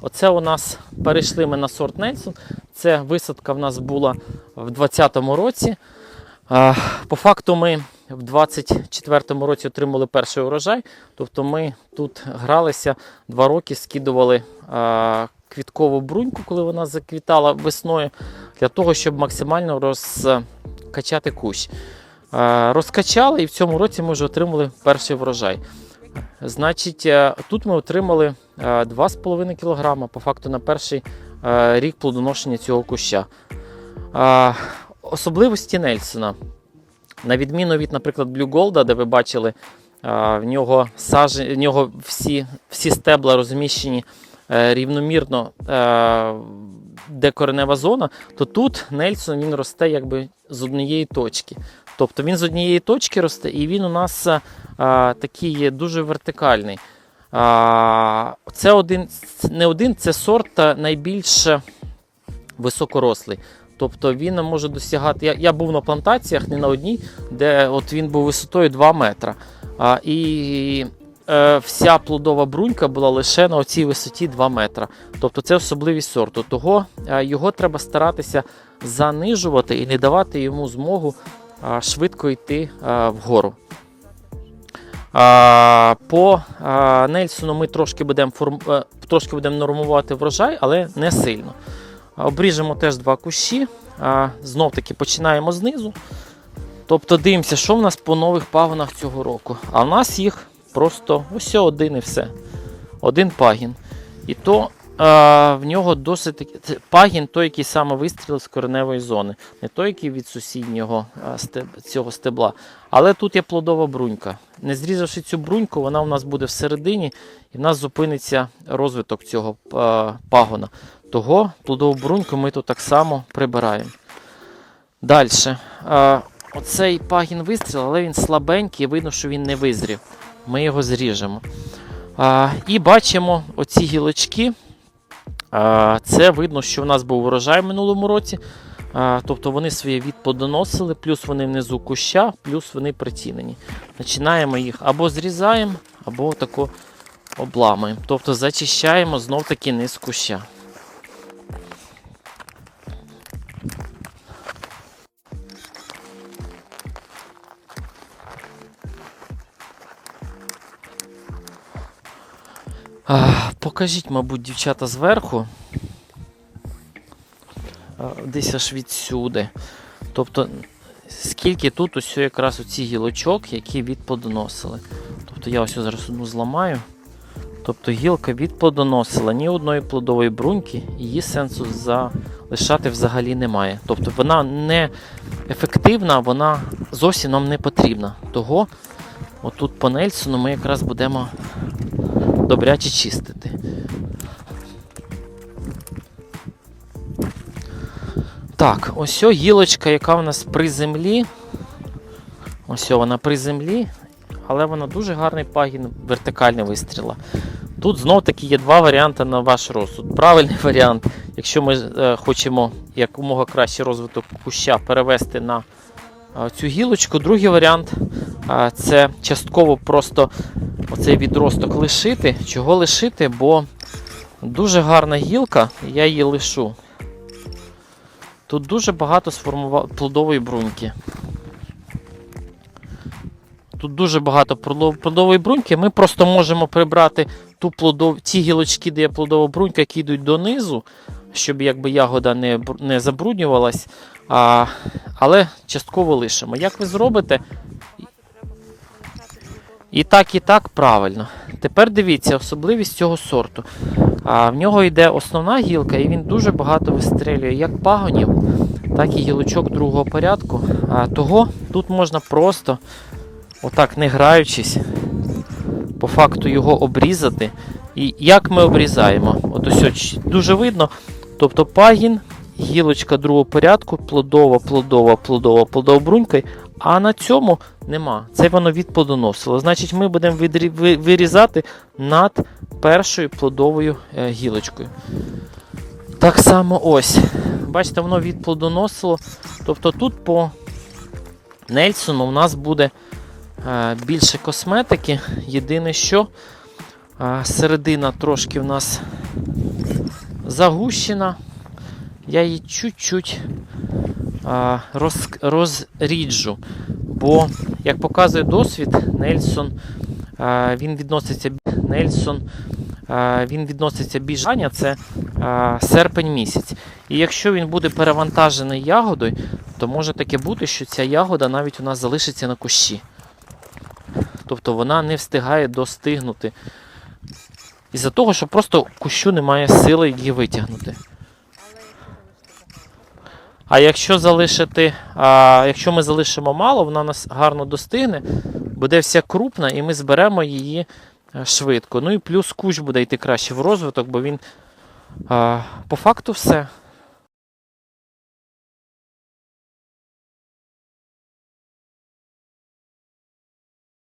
Оце у нас перейшли ми на сорт Нельсон. Це висадка в нас була в 2020 році. По факту ми в 2024 році отримали перший урожай. Тобто ми тут гралися два роки, скидували квіткову бруньку, коли вона заквітала весною, для того, щоб максимально розкачати кущ. Розкачали і в цьому році ми вже отримали перший врожай. Значить, е, тут ми отримали е, 2,5 кг по факту на перший е, рік плодоношення цього куща. Е, Особливості Нельсона. На відміну від, наприклад, Blue Gold, де ви бачили, е, в нього, саж... в нього всі, всі стебла розміщені е, рівномірно, е, де коренева зона, то тут Нельсон він росте якби з однієї точки. Тобто він з однієї точки росте, і він у нас е, а, такий є дуже вертикальний. А, це один, не один, це сорт найбільш високорослий. Тобто він може досягати. Я, я був на плантаціях, не на одній, де от він був висотою 2 метра. А, і е, вся плодова брунька була лише на цій висоті 2 метра. Тобто це особливість сорту. Того е, його треба старатися занижувати і не давати йому змогу а, швидко йти вгору. По Нельсону ми трошки будемо е, трошки будемо нормувати врожай, але не сильно. Обріжемо теж два кущі. Знов таки починаємо знизу. Тобто дивимося, що в нас по нових пагонах цього року. А в нас їх просто ось один і все. Один пагін. І то а, в нього досить пагін той, який саме вистрілив з кореневої зони, не той, який від сусіднього а, стеб- цього стебла. Але тут є плодова брунька. Не зрізавши цю бруньку, вона у нас буде всередині, і в нас зупиниться розвиток цього а, пагона. Того плодову бруньку ми тут так само прибираємо. Далі. Оцей пагін вистріл, але він слабенький, видно, що він не визрів. Ми його зріжемо. А, і бачимо оці гілочки. Це видно, що в нас був урожай в минулому році. Тобто вони своє відподоносили, плюс вони внизу куща, плюс вони притінені. Починаємо їх або зрізаємо, або тако обламуємо. Тобто зачищаємо знов таки низ куща. А, покажіть, мабуть, дівчата зверху. Десь аж відсюди. Тобто, скільки тут ось якраз оці гілочок, які відплодоносили. Тобто я ось зараз одну зламаю. Тобто гілка відплодоносила ні одної плодової бруньки, її сенсу залишати взагалі немає. Тобто вона не ефективна, вона зовсім нам не потрібна. Того, отут по Нельсону ми якраз будемо добряче чистити. Так, ось гілочка, яка в нас при землі. Ось вона при землі, але вона дуже гарний пагін вертикальний вистріла. Тут знов таки є два варіанти на ваш розсуд. Правильний варіант, якщо ми е, хочемо якомога краще розвиток куща перевести на е, цю гілочку. Другий варіант е, це частково просто оцей відросток лишити. Чого лишити? Бо дуже гарна гілка, я її лишу. Тут дуже багато сформував плодової бруньки. Тут дуже багато плодової бруньки. Ми просто можемо прибрати ту плодов... ті гілочки, де є плодова брунька, які йдуть донизу, щоб якби ягода не, не забруднювалась. А... Але частково лишимо. Як ви зробите? І так, і так правильно. Тепер дивіться, особливість цього сорту. А, в нього йде основна гілка, і він дуже багато вистрелює як пагонів, так і гілочок другого порядку. А, того тут можна просто, отак не граючись, по факту його обрізати. І як ми обрізаємо? От ось ось дуже видно. Тобто пагін, гілочка другого порядку, плодова, плодова, плодова, плодова брунька, а на цьому нема. Це воно відплодоносило. Значить, ми будемо вирізати над першою плодовою е, гілочкою. Так само ось. Бачите, воно відплодоносило. Тобто тут по Нельсону у нас буде е, більше косметики. Єдине що середина трошки в нас загущена. Я її чуть-чуть роз, розріджу. Бо, як показує досвід, Нельсон він відноситься Нельсон. Він відноситься більш рання, це серпень місяць. І якщо він буде перевантажений ягодою, то може таке бути, що ця ягода навіть у нас залишиться на кущі. Тобто вона не встигає достигнути. Із-за того, що просто кущу немає сили її витягнути. А якщо залишити, а, якщо ми залишимо мало, вона нас гарно достигне, буде вся крупна, і ми зберемо її е, швидко. Ну і плюс кущ буде йти краще в розвиток, бо він а, по факту все.